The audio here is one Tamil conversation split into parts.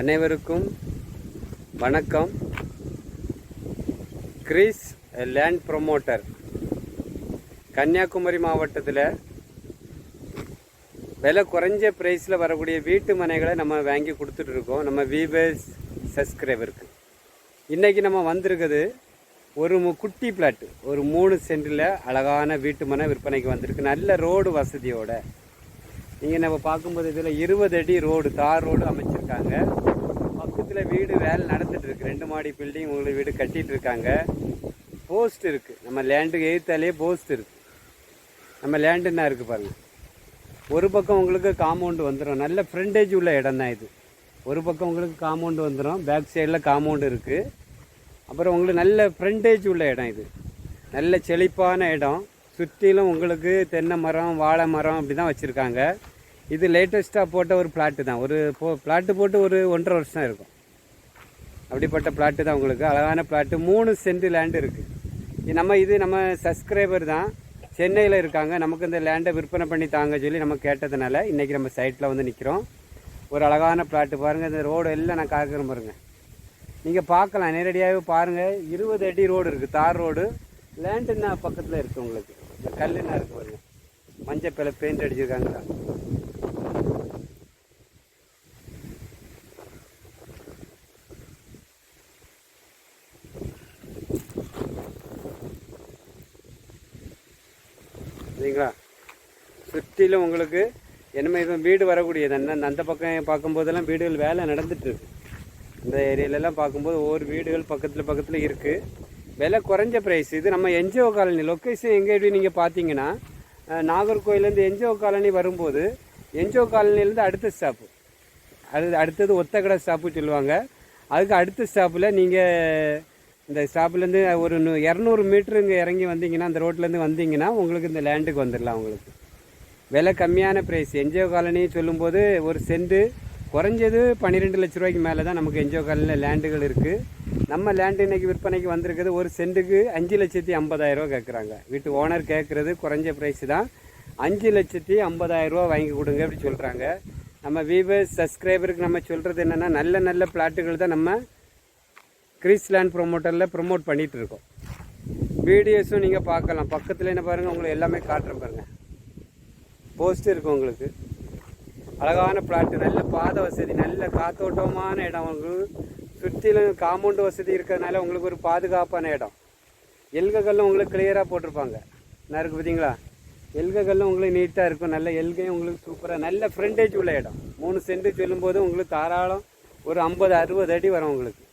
அனைவருக்கும் வணக்கம். கிரீஸ் லேண்ட் ப்ரொமோட்டர் கன்னியாகுமரி மாவட்டத்தில் விலை குறைஞ்ச ப்ரைஸில் வரக்கூடிய வீட்டு மனைகளை நம்ம வாங்கி கொடுத்துட்ருக்கோம் நம்ம வீவர்ஸ் சப்ஸ்கிரைபருக்கு இன்றைக்கி நம்ம வந்திருக்குது ஒரு குட்டி பிளாட்டு ஒரு மூணு சென்டில் அழகான வீட்டு மனை விற்பனைக்கு வந்திருக்கு. நல்ல ரோடு வசதியோட. நீங்கள் நம்ம பார்க்கும்போது இதில் இருபது அடி ரோடு தார் ரோடு அமைச்சிருக்காங்க. பக்கத்தில் வீடு வேலை நடந்துட்டு இருக்கு. ரெண்டு மாடி பில்டிங் உங்களுக்கு வீடு கட்டிட்டு இருக்காங்க. போஸ்ட் இருக்குது நம்ம லேண்டுக்கு எழுத்தாலே போஸ்ட் இருக்குது நம்ம லேண்டு என்ன இருக்குது பாருங்கள் ஒரு பக்கம் உங்களுக்கு காம்பவுண்டு வந்துடும் நல்ல ஃப்ரண்டேஜ் உள்ள இடம் தான் இது. ஒரு பக்கம் உங்களுக்கு காம்பவுண்டு வந்துடும் பேக் சைடில் காம்பவுண்டு இருக்குது அப்புறம் உங்களுக்கு நல்ல ஃப்ரண்டேஜ் உள்ள இடம் இது. நல்ல செழிப்பான இடம். சுற்றிலும் உங்களுக்கு தென்னை மரம் வாழை மரம் அப்படி தான் வச்சுருக்காங்க. இது லேட்டஸ்ட்டாக போட்ட ஒரு பிளாட்டு தான். ஒரு போ பிளாட்டு போட்டு ஒரு ஒன்றரை வருஷம் இருக்கும். அப்படிப்பட்ட பிளாட்டு தான் உங்களுக்கு. அழகான பிளாட்டு மூணு சென்ட் லேண்டு இருக்குது நம்ம இது நம்ம சப்ஸ்கிரைபர் தான். சென்னையில் இருக்காங்க. நமக்கு இந்த லேண்டை விற்பனை பண்ணி தாங்க சொல்லி நம்ம கேட்டதுனால இன்றைக்கி நம்ம சைட்டில் வந்து நிற்கிறோம் ஒரு அழகான பிளாட்டு பாருங்கள் இந்த ரோடு எல்லாம் நான் காக்கிறேன் பாருங்கள் நீங்கள் பார்க்கலாம். நேரடியாகவே பாருங்கள் இருபது அடி ரோடு இருக்குது தார் ரோடு லேண்டுன்னா என்ன பக்கத்தில் இருக்குது உங்களுக்கு? இந்த கல் என்ன இருக்குது பாருங்கள் மஞ்சள் பிள்ளை பெயிண்ட் அடிச்சிருக்காங்களா சரிங்களா? சுற்றிலும் உங்களுக்கு என்னமே இப்போ வீடு வரக்கூடியது. என்ன அந்த பக்கம் பார்க்கும்போதெல்லாம் வீடுகள் வேலை நடந்துட்டு இருக்கு. இந்த ஏரியாலெல்லாம் பார்க்கும்போது ஒவ்வொரு வீடுகள் பக்கத்தில் பக்கத்தில் இருக்குது விலை குறைஞ்ச ப்ரைஸ் இது நம்ம என்ஜிஓ காலனி லொக்கேஷன் எங்கே எப்படி நீங்கள் பார்த்தீங்கன்னா நாகர்கோயிலேருந்து என்ஜிஓ காலனி வரும்போது என்ஜிஓ காலனிலேருந்து அடுத்த ஸ்டாப்பு அது அடுத்தது ஒத்தக்கடை ஸ்டாப்பு சொல்லுவாங்க. அதுக்கு அடுத்த ஸ்டாப்பில் நீங்கள் இந்த ஸ்டாப்லேருந்து ஒரு இரநூறு மீட்ரு இங்கே இறங்கி வந்தீங்கன்னா அந்த ரோட்லேருந்து வந்தீங்கன்னா உங்களுக்கு இந்த லேண்டுக்கு வந்துடலாம் உங்களுக்கு. விலை கம்மியான ப்ரைஸ் என்ஜிஓ காலனி சொல்லும்போது ஒரு சென்ட்டு குறைஞ்சது பன்னிரெண்டு லட்ச ரூபாய்க்கு மேலே தான் நமக்கு என்ஜிஓ காலனியில் லேண்டுகள் இருக்குது நம்ம லேண்டு இன்றைக்கி விற்பனைக்கு வந்திருக்குது ஒரு சென்ட்டுக்கு அஞ்சு லட்சத்தி ஐம்பதாயிரரூவா கேட்குறாங்க வீட்டு ஓனர் கேட்குறது குறைஞ்ச ப்ரைஸ் தான். அஞ்சு லட்சத்தி ஐம்பதாயிரம் ரூபா வாங்கி கொடுங்க அப்படி சொல்கிறாங்க நம்ம வீவர்ஸ் சப்ஸ்கிரைபருக்கு நம்ம சொல்கிறது என்னென்னா நல்ல நல்ல பிளாட்டுகள் தான் நம்ம கிரீஸ் லேண்ட் ப்ரொமோட்டரில் ப்ரொமோட் பண்ணிகிட்டு இருக்கோம் வீடியோஸும் நீங்கள் பார்க்கலாம். பக்கத்தில் என்ன பாருங்கள் உங்களை எல்லாமே காட்டுறேன் பாருங்கள் போஸ்ட் இருக்கும் உங்களுக்கு. அழகான பிளாட்டு நல்ல பாதை வசதி நல்ல காத்தோட்டமான இடம். உங்களுக்கு சுற்றிலும் காம்பவுண்டு வசதி இருக்கிறதுனால உங்களுக்கு ஒரு பாதுகாப்பான இடம். எல்கைகள்லாம் உங்களுக்கு கிளியராக போட்டிருப்பாங்க. என்ன இருக்குது பார்த்தீங்களா எல்கைகள்லாம் உங்களுக்கு நீட்டாக இருக்கும். நல்ல எல்கையும் உங்களுக்கு சூப்பராக நல்ல ஃப்ரண்டேஜ் உள்ள இடம். மூணு சென்ட் சொல்லும்போது உங்களுக்கு தாராளம் ஒரு ஐம்பது அறுபது அடி வரும் உங்களுக்கு.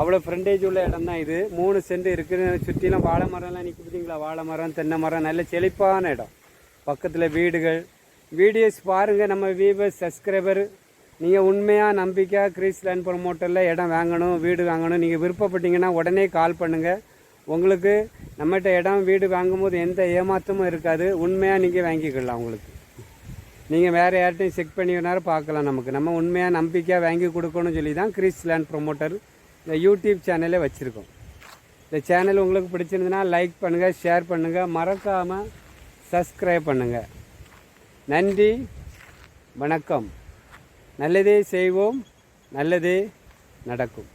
அவ்வளோ ஃப்ரண்டேஜ் உள்ள இடம் தான் இது. மூணு சென்ட் இருக்குது சுற்றிலும் வாழை மரம்லாம் நிற்க பார்த்தீங்களா வாழை மரம் தென்னை மரம் நல்ல செழிப்பான இடம். பக்கத்தில் வீடுகள். வீடியோஸ் பாருங்கள் நம்ம வீவர்ஸ் சப்ஸ்கிரைபர் நீங்கள் உண்மையாக நம்பிக்கையாக கிரீஸ் லேண்ட் ப்ரொமோட்டரில் இடம் வாங்கணும் வீடு வாங்கணும் நீங்கள் விருப்பப்பட்டீங்கன்னா உடனே கால் பண்ணுங்கள் உங்களுக்கு நம்மகிட்ட இடம் வீடு வாங்கும்போது எந்த ஏமாற்றமும் இருக்காது. உண்மையாக நீங்கள் வாங்கிக்கலாம் உங்களுக்கு. நீங்கள் வேறு யார்கிட்டையும் செக் பண்ணி வேணாலும் பார்க்கலாம் நமக்கு. நம்ம உண்மையாக நம்பிக்கையாக வாங்கி கொடுக்கணும்னு சொல்லி தான் கிரீஸ் லேண்ட் ப்ரொமோட்டர் இந்த யூடியூப் சேனலே வச்சுருக்கோம். இந்த சேனல் உங்களுக்கு பிடிச்சிருந்ததுன்னா லைக் பண்ணுங்கள் ஷேர் பண்ணுங்கள் மறக்காமல் சப்ஸ்கிரைப் பண்ணுங்கள் நன்றி வணக்கம். நல்லதே செய்வோம் நல்லதே நடக்கும்.